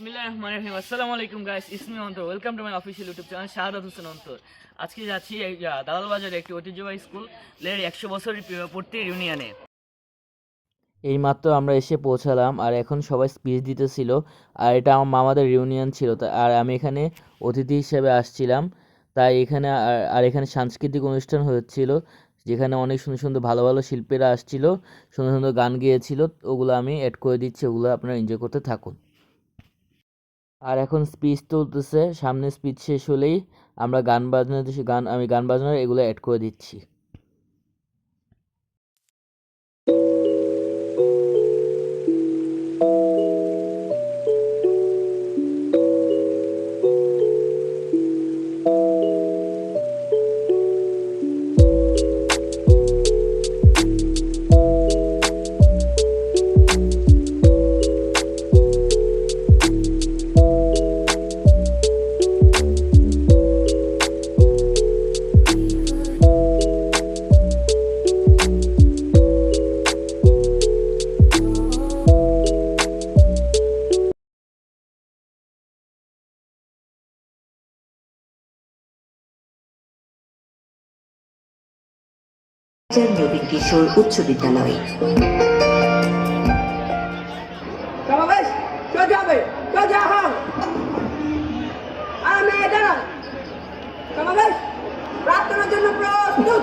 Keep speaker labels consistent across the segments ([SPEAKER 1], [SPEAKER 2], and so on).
[SPEAKER 1] আসসালামু আলাইকুম guys ইসমি Antar welcome to my official YouTube channel Shahadat Hossain Antar আজকে যাচ্ছি দালাল বাজারে একটি ঐতিহ্যবাহী স্কুল লের একশো বছরের পূর্তি ইউনিয়নে
[SPEAKER 2] এইমাত্র আমরা এসে পৌঁছালাম, আর এখন সবাই স্পিচ দিতেছিল, আর এটা আমার মামাদের রিউনিয়ন ছিল। আর আমি এখানে অতিথি হিসেবে আসছিলাম, তাই এখানে, আর এখানে সাংস্কৃতিক অনুষ্ঠান হচ্ছিল, যেখানে অনেক সুন্দর সুন্দর ভালো ভালো শিল্পীরা আসছিল, সুন্দর সুন্দর গান গেয়েছিল, ওগুলো আমি অ্যাড করে দিচ্ছি, ওগুলো আপনারা এনজয় করতে থাকুন। আর এখন স্পিচ চলতেছে সামনে স্পিচ শেষ হলেই আমরা গান বাজনা গান, আমি গান বাজনার এগুলো অ্যাড করে দিচ্ছি।
[SPEAKER 3] নবীন কিশোর উচ্চ বিদ্যালয়।
[SPEAKER 4] প্রার্থনার জন্য প্রস্তুত।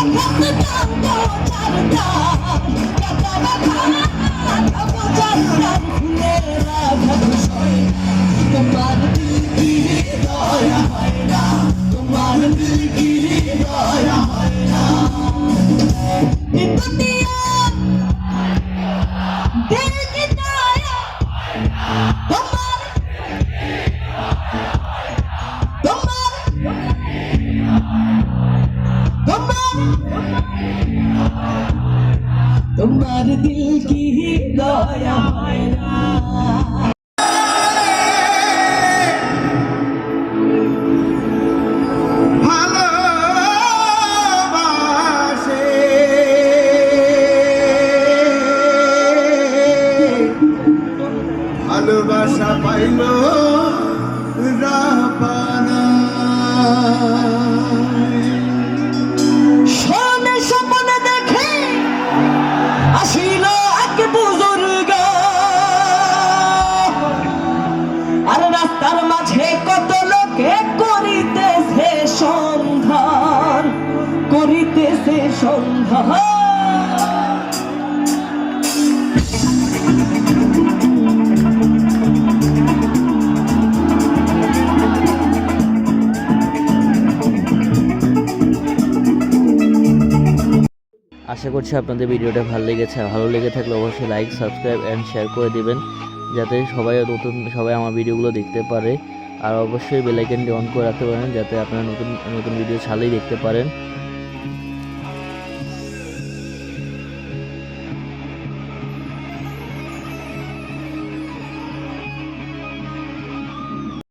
[SPEAKER 5] Allah'ın তোমার
[SPEAKER 6] দিল
[SPEAKER 5] কি দয়া হয় না।
[SPEAKER 4] ভালোবাসে। পাইল।
[SPEAKER 2] আশা করছি আপনাদের ভিডিওটা ভালো লেগেছে। ভালো লেগে থাকলে অবশ্যই লাইক সাবস্ক্রাইব অ্যান্ড শেয়ার করে দিবেন, যাতে সবাই নতুন, সবাই আমার ভিডিওগুলো দেখতে পারে। আর অবশ্যই বেলাইকেনটি অন করে রাখতে পারেন, যাতে আপনারা নতুন নতুন ভিডিও ছাড়লেই দেখতে পারেন।